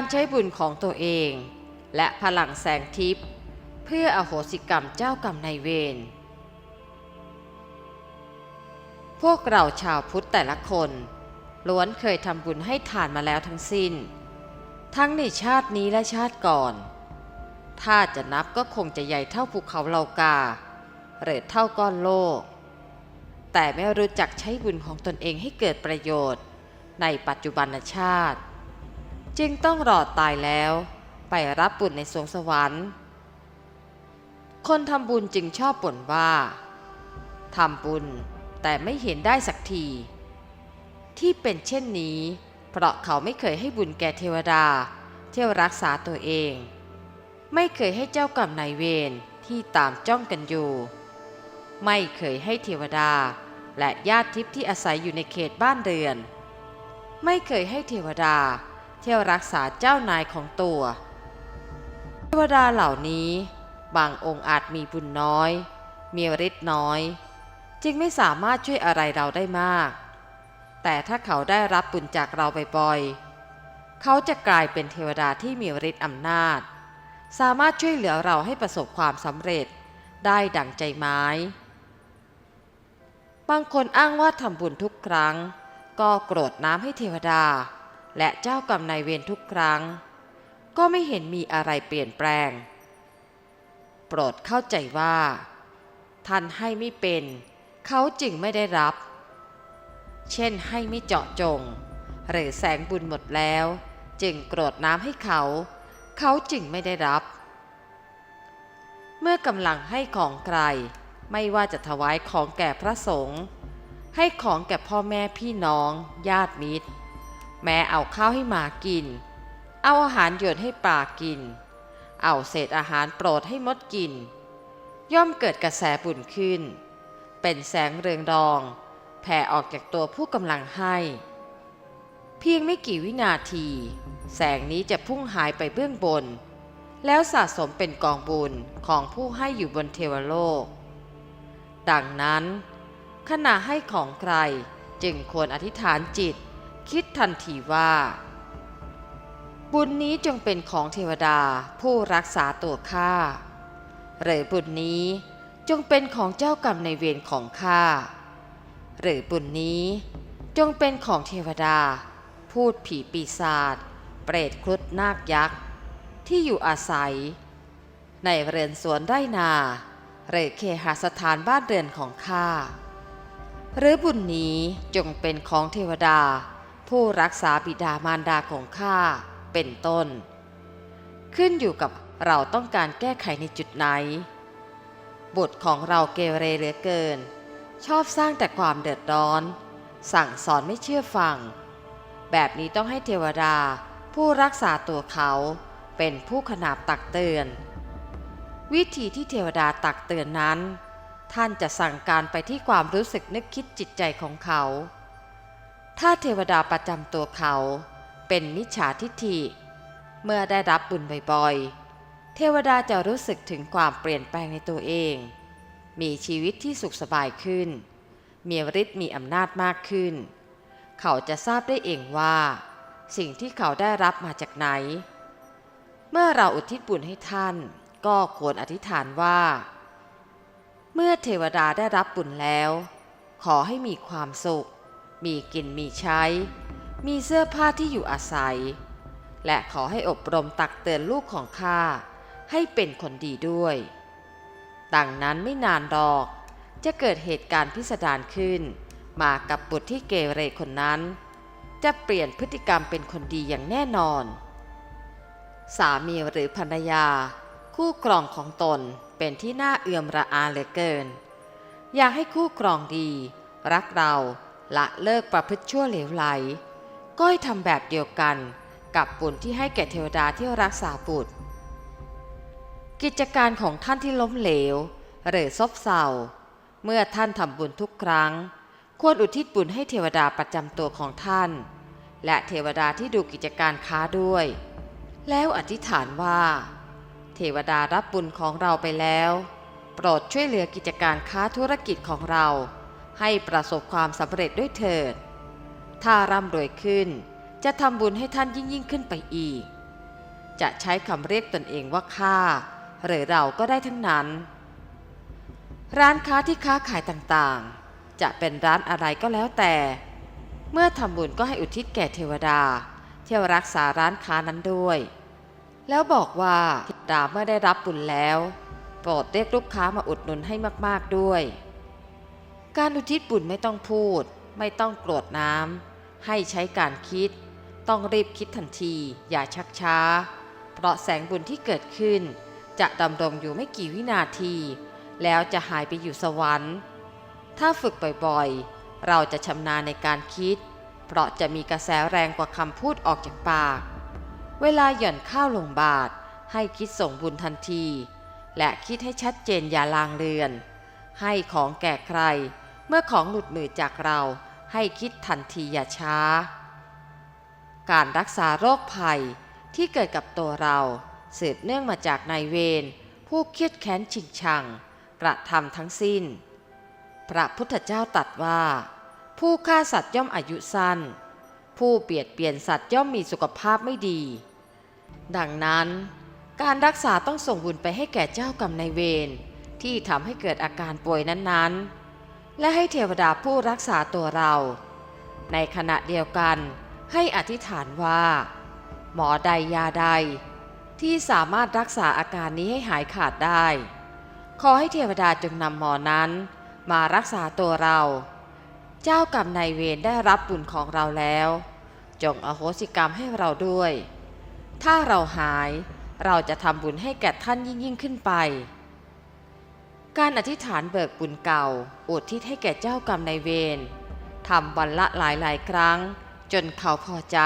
การใช้บุญของตัวเอง และพลังแสงทิพย์เพื่ออโหสิกรรมเจ้ากรรมนายเวรพวกเราชาวพุทธแต่ละคนล้วนเคยทำบุญให้ทานมาแล้วทั้งสิ้น ทั้งในชาตินี้และชาติก่อน ถ้าจะนับก็คงจะใหญ่เท่าภูเขาเหลากา หรือเท่าก้อนโลก แต่ไม่รู้จักใช้บุญของตนเองให้เกิดประโยชน์ในปัจจุบันชาติ จึงต้องรอตายแล้วไปรับบุญในสวงสวรรค์ คนทำบุญจึงชอบบ่นว่าทำบุญแต่ไม่เห็นได้สักที ที่เป็นเช่นนี้ เพราะเขาไม่เคยให้บุญแก่เทวดา เที่ยวรักษาตัวเอง ไม่เคยให้เจ้ากรรมนายเวรที่ตามจ้องกันอยู่ ไม่เคยให้เทวดา และญาติทิพย์ที่อาศัยอยู่ในเขตบ้านเรือน ไม่เคยให้เทวดา เที่ยวรักษาเจ้านายของตัวเทวดาเหล่านี้บางองค์อาจมีบุญน้อย มีฤทธิ์น้อย จึงไม่สามารถช่วยอะไรเราได้มาก แต่ถ้าเขาได้รับบุญจากเราบ่อยๆเขาจะกลายเป็นเทวดาที่มีฤทธิ์อำนาจ สามารถช่วยเหลือเราให้ประสบความสำเร็จได้ดังใจไม้บางคนอ้างว่าทำบุญทุกครั้ง ก็โกรธน้ำให้เทวดา และเจ้ากรรมนายเวรทุกครั้ง ก็ไม่เห็นมีอะไรเปลี่ยนแปลง โปรดเข้าใจว่า ท่านให้ไม่เป็น เขาจึงไม่ได้รับ เช่นให้ไม่เจาะจง หรือแสงบุญหมดแล้ว จึงกรธน้ำให้เขา เขาจึงไม่ได้รับ เมื่อกำลังให้ของใคร ไม่ว่าจะถวายของแก่พระสงฆ์ให้ของแก่พ่อแม่พี่น้อง ญาติมิตร แม้เอาข้าวให้หมากิน เอาอาหารโยนให้ปลากิน เอาเศษอาหารโปรดให้มดกิน ย่อมเกิดกระแสบุญขึ้น เป็นแสงเรืองรอง แผ่ออกจากตัวผู้กำลังให้ เพียงไม่กี่วินาที แสงนี้จะพุ่งหายไปเบื้องบน แล้วสะสมเป็นกองบุญของผู้ให้อยู่บนเทวโลก ดังนั้นขณะให้ของใครจึงควรอธิษฐานจิต คิดทันทีว่า บุญนี้จงเป็นของเทวดาผู้รักษาตัวข้าหรือบุญนี้จงเป็นของเจ้ากรรมในเวรของข้าหรือบุญนี้จงเป็นของเทวดา พูดผีปีศาจเปรตครุฑนาคยักษ์ที่อยู่อาศัย ในเรือนสวนไร่นาหรือเคหสถานบ้านเรือนของข้าหรือบุญนี้จงเป็นของเทวดา ผู้รักษาบิดามารดาของข้าเป็นต้น ขึ้นอยู่กับเราต้องการแก้ไขในจุดไหน บุตรของเราเกเรเหลือเกิน ชอบสร้างแต่ความเดือดร้อน สั่งสอนไม่เชื่อฟัง แบบนี้ต้องให้เทวดาผู้รักษาตัวเขาเป็นผู้ขนาบตักเตือน วิธีที่เทวดาตักเตือนนั้น ท่านจะสั่งการไปที่ความรู้สึกนึกคิดจิตใจของเขา ถ้าเทวดาประจำตัวเขาเป็นมิจฉาทิฏฐิ เมื่อได้รับบุญบ่อยๆ เทวดาจะรู้สึกถึงความเปลี่ยนแปลงในตัวเอง มีชีวิตที่สุขสบายขึ้น มีฤทธิ์มีอำนาจมากขึ้น เขาจะทราบได้เองว่า สิ่งที่เขาได้รับมาจากไหน เมื่อเราอุทิศบุญให้ท่าน ก็ควรอธิษฐานว่า เมื่อเทวดาได้รับบุญแล้ว ขอให้มีความสุข มีกินมีใช้ มีเสื้อผ้าที่อยู่อาศัย และขอให้อบรมตักเตือนลูกของข้าให้เป็นคนดีด้วย ดังนั้นไม่นานหรอก จะเกิดเหตุการณ์พิสดารขึ้น มากับบุตรที่เกเรคนนั้น จะเปลี่ยนพฤติกรรมเป็นคนดีอย่างแน่นอน สามีหรือภรรยา คู่ครองของตนเป็นที่น่าเอื่อมระอาเหลือเกิน อยากให้คู่ครองดี รักเรา ละเลิกประพฤติชั่วเหลวไหล ก็ให้ทำแบบเดียวกันกับบุญที่ให้แก่เทวดาที่รักษาบุตร กิจการของท่านที่ล้มเหลว หรือซบเซาเมื่อท่านทำบุญทุกครั้ง ควรอุทิศบุญให้เทวดาประจำตัวของท่าน และเทวดาที่ดูกิจการค้าด้วย แล้วอธิษฐานว่า เทวดารับบุญของเราไปแล้ว โปรดช่วยเหลือกิจการค้าธุรกิจของเรา ให้ประสบความสำเร็จด้วยเถิด ถ้าร่ำรวยขึ้น จะทำบุญให้ท่านยิ่งยิ่งขึ้นไปอีก จะใช้คำเรียกตนเองว่าข้าหรือเราก็ได้ทั้งนั้น ร้านค้าที่ค้าขายต่างๆ จะเป็นร้านอะไรก็แล้วแต่ เมื่อทำบุญก็ให้อุทิศแก่เทวดา เที่รักษาร้านค้านั้นด้วย แล้วบอกว่าทวดาเมื่อได้รับบุญแล้ว โปรดเรียกลูกค้ามาอุดหนุนให้มากๆด้วย การอุทิศบุญไม่ต้องพูด ไม่ต้องกรวดน้ำให้ใช้การคิด ต้องรีบคิดทันที อย่าชักช้า เพราะแสงบุญที่เกิดขึ้น จะดำรงอยู่ไม่กี่วินาที แล้วจะหายไปอยู่สวรรค์ ถ้าฝึกบ่อยๆ เราจะชำนาญในการคิด เพราะจะมีกระแสแรงกว่าคำพูดออกจากปาก เวลาหย่อนข้าวลงบาทให้คิดส่งบุญทันที และคิดให้ชัดเจนอย่าลางเลือน ให้ของแก่ใคร เมื่อของหลุดมือจากเราให้คิดทันทีอย่าช้า การรักษาโรคภัยที่เกิดกับตัวเราสืบเนื่องมาจากนายเวรผู้เครียดแค้นชิงชัง กระทำทั้งสิ้น พระพุทธเจ้าตรัสว่า ผู้ฆ่าสัตว์ย่อมอายุสั้น ผู้เบียดเบียนสัตว์ย่อมมีสุขภาพไม่ดี ดังนั้นการรักษาต้องส่งบุญไปให้แก่เจ้ากรรมนายเวรที่ทำให้เกิดอาการป่วยนั้นๆ และให้เทวดาผู้รักษาตัวเรา ในขณะเดียวกันให้อธิษฐานว่า หมอใดยาใด ที่สามารถรักษาอาการนี้ให้หายขาดได้ ขอให้เทวดาจงนำหมอนั้นมารักษาตัวเรา เจ้ากรรมนายเวรได้รับบุญของเราแล้ว จงอโหสิกรรมให้เราด้วย ถ้าเราหายเราจะทำบุญให้แก่ท่านยิ่งยิ่งขึ้นไป การอธิษฐานเบิกบุญเก่าอุทิศให้แก่เจ้ากรรมนายเวรทำวันละหลายหลายครั้ง จนเขาพอใจ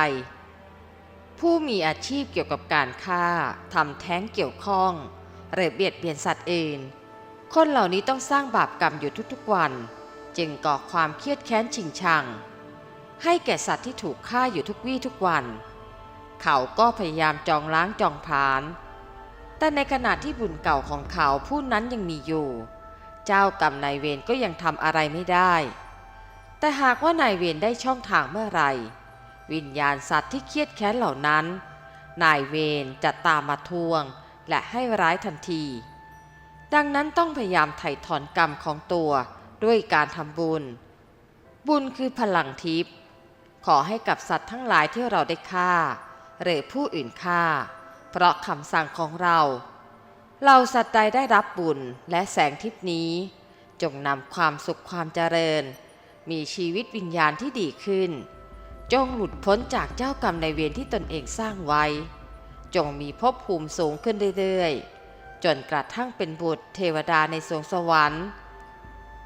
ผู้มีอาชีพเกี่ยวกับการฆ่าทำแท้งเกี่ยวข้องหรือเบียดเบียนสัตว์อื่น คนเหล่านี้ต้องสร้างบาปกรรมอยู่ทุกๆวัน จึงก่อความเครียดแค้นชิงชัง ให้แก่สัตว์ที่ถูกฆ่าอยู่ทุกวี่ทุกวัน เขาก็พยายามจองล้างจองผลาญ แต่ในขณะที่บุญเก่าของเขาผู้นั้นยังมีอยู่ เจ้ากรรมนายเวรก็ยังทำอะไรไม่ได้ แต่หากว่านายเวรได้ช่องทางเมื่อไหร่ วิญญาณสัตว์ที่เครียดแค้นเหล่านั้น นายเวรจะตามมาทวงและให้ร้ายทันที ดังนั้นต้องพยายามไถ่ถอนกรรมของตัวด้วยการทำบุญ บุญคือพลังทิพย์ขอให้กับสัตว์ทั้งหลายที่เราได้ฆ่า หรือผู้อื่นฆ่า เพราะคำสั่งของเรา เราสัตว์ใดได้รับบุญและแสงทิพนี้ จงนำความสุขความเจริญ มีชีวิตวิญญาณที่ดีขึ้น จงหลุดพ้นจากเจ้ากรรมในเวรที่ตนเองสร้างไว้ จงมีภพภูมิสูงขึ้นเรื่อยๆ จนกระทั่งเป็นบุตรเทวดาในสวงสวรรค์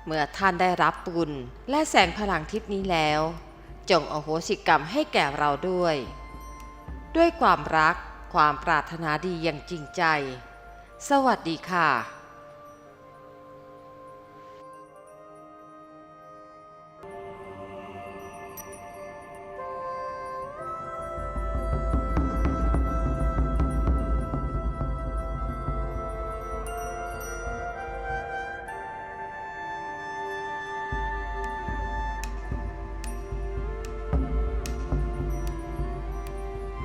เมื่อท่านได้รับบุญและแสงพลังทิพนี้แล้ว จงอโหสิกรรมให้แก่เราด้วย ด้วยความรัก ความปรารถนาดีอย่างจริงใจ สวัสดีค่ะ